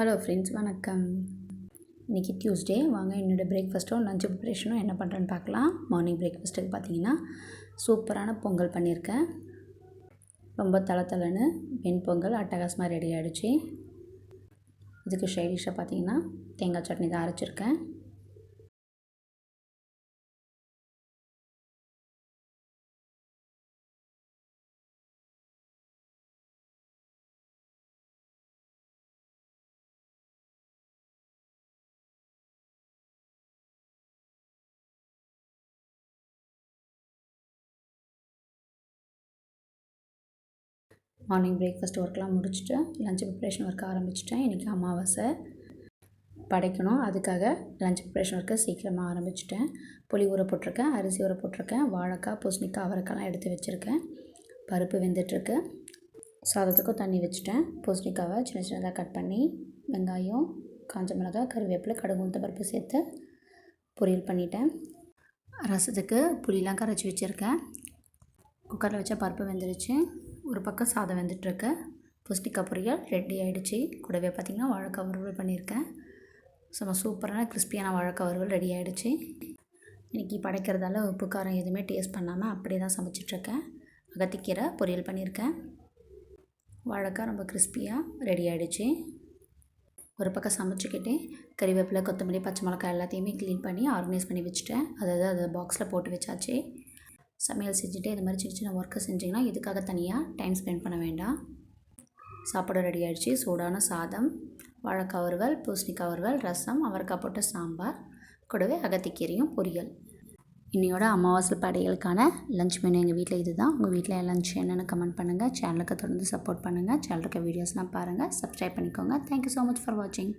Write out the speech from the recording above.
Hello friends வணக்கம். இன்றைக்கி Tuesday வாங்க என்னோடய பிரேக்ஃபாஸ்ட்டும் லஞ்ச் ப்ரிப்ரேஷனும் என்ன பண்ணுறேன்னு பார்க்கலாம். மார்னிங் பிரேக்ஃபாஸ்ட்டுக்கு பார்த்தீங்கன்னா சூப்பரான பொங்கல் பண்ணியிருக்கேன். ரொம்ப தலை தலைன்னு வெண் பொங்கல் அட்டகாசமாக ரெடி ஆகிடுச்சு இதுக்கு ஷைடிஷாக பார்த்தீங்கன்னா தேங்காய் சட்னி தான் அரைச்சிருக்கேன். மார்னிங் பிரேக்ஃபாஸ்ட் ஒர்க்லாம் முடிச்சுட்டு லஞ்ச் ப்ரிப்ரேஷன் ஒர்க் ஆரம்பிச்சிட்டேன். இன்றைக்கி அமாவாசை. படைக்கணும். அதுக்காக லஞ்ச் ப்ரிப்ரேஷன் ஒர்க்கை சீக்கிரமாக ஆரம்பிச்சிட்டேன். புளி ஊற போட்டிருக்கேன் அரிசி ஊற போட்டிருக்கேன் வாழைக்காய் பூசணிக்காய் அவரைக்காய்லாம் எடுத்து வச்சுருக்கேன். பருப்பு வெந்துட்டுருக்கு. சாதத்துக்கும் தண்ணி வச்சுட்டேன். பூசணிக்காவை சின்ன சின்னதாக கட் பண்ணி வெங்காயம் காஞ்ச மிளகாய் கருவேப்பிலை கடுகு உளுத்த பருப்பு சேர்த்து பொரியல் பண்ணிட்டேன். ரசத்துக்கு புளிலாம் கரைச்சி வச்சுருக்கேன். குக்கரில் வச்சா பருப்பு வெந்துருச்சு. ஒரு பக்கம் சாதம் வெந்துட்டுருக்கு. புஸ்டிக்காய் பொரியல் ரெடி ஆகிடுச்சி கூடவே பார்த்திங்கன்னா வாழைக்காய் வறுவல் பண்ணியிருக்கேன். சும்மா சூப்பரான கிறிஸ்பியான வாழைக்காய் வறுவல் ரெடி ஆகிடுச்சி இன்றைக்கி படைக்கிறதால உப்பு காரம் எதுவுமே டேஸ்ட் பண்ணாமல் அப்படியே தான் சமைச்சிட்ருக்கேன். அகத்திக்கீரை பொரியல் பண்ணியிருக்கேன். வாழைக்காய் ரொம்ப கிறிஸ்பியாக ரெடி ஆகிடுச்சி ஒரு பக்கம் சமைச்சிக்கிட்டே கறிவேப்பிலை கொத்தமல்லி பச்சை மிளகாய் எல்லாத்தையுமே க்ளீன் பண்ணி ஆர்கனைஸ் பண்ணி வச்சுட்டேன். அதாவது அதை பாக்ஸில் போட்டு வச்சாச்சு. சமையல் செஞ்சுட்டு இது மாதிரி சின்ன சின்ன ஒர்க்கை செஞ்சிங்கன்னா இதுக்காக தனியாக டைம் ஸ்பெண்ட் பண்ண வேண்டாம். சாப்பாடு ரெடி ஆகிடுச்சு சூடான சாதம் வாழைக்காய் வறுவல் பூசணிக்காய் வறுவல் ரசம் அவரைக்காய் போட்ட சாம்பார் கூடவே அகத்திக்கீரையும் பொரியல். இன்னையோட அமாவாசை படைகளுக்கான லஞ்ச் மெனு எங்கள் வீட்டில் இது தான் உங்கள் வீட்டில் லஞ்ச் என்னென்னு கமெண்ட் பண்ணுங்கள் சேனலுக்கு தொடர்ந்து சப்போர்ட் பண்ணுங்கள் சேனலுக்கு வீடியோஸ்லாம் பாருங்கள் சப்ஸ்கிரைப் பண்ணிக்கோங்க. தேங்க்யூ ஸோ மச் ஃபார் வாட்சிங்